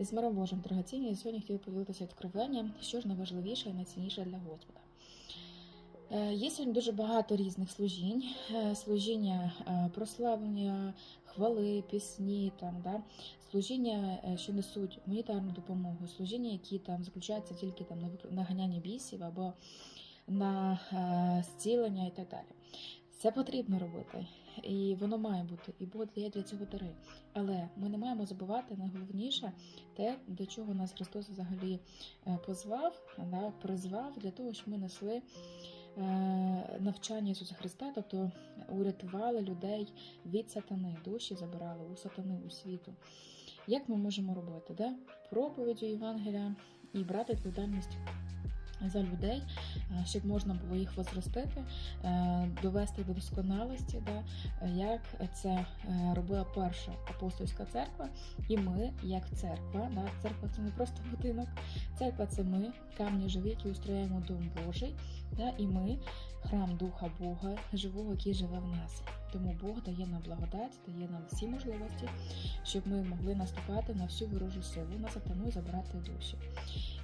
З миром Божим, дорогоцінні, я сьогодні хотіла поділитися відкровенням, що ж найважливіше і найцінніше для Господа. Е, Є сьогодні дуже багато різних служінь, Е, служіння е, прославлення, хвали, пісні, там, да? служіння, що несуть гуманітарну допомогу, служіння, які там заключаються тільки там, на наганяння бісів або на зцілення і так далі. Це потрібно робити, і воно має бути, і Бог дає для цього дари. Але ми не маємо забувати найголовніше те, до чого нас Христос взагалі е, позвав, да, призвав для того, щоб ми несли е, навчання Ісуса Христа, тобто урятували людей від сатани, душі забирали у сатани у світу. Як ми можемо робити? Да? Проповіддю Євангелія і брати відповідальність за людей, е, щоб можна було їх возростити, е, довести до досконалості, да? як це е, робила перша апостольська церква, і ми, як церква, да? церква це не просто будинок, церква це ми, камні живі, які устрояємо дом Божий, да? і ми храм Духа Бога, живого, який живе в нас. Тому Бог дає нам благодать, дає нам всі можливості, щоб ми могли наступати на всю ворожу силу, на сатану і забирати душі.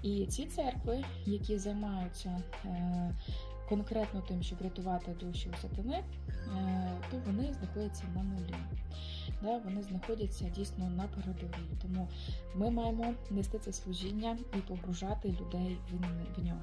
І ці церкви, які займаються е, конкретно тим, щоб рятувати душі у сатани, е, то вони знаходяться на нулі. Да, вони знаходяться дійсно на передовій. Тому ми маємо нести це служіння і погружати людей в, в нього.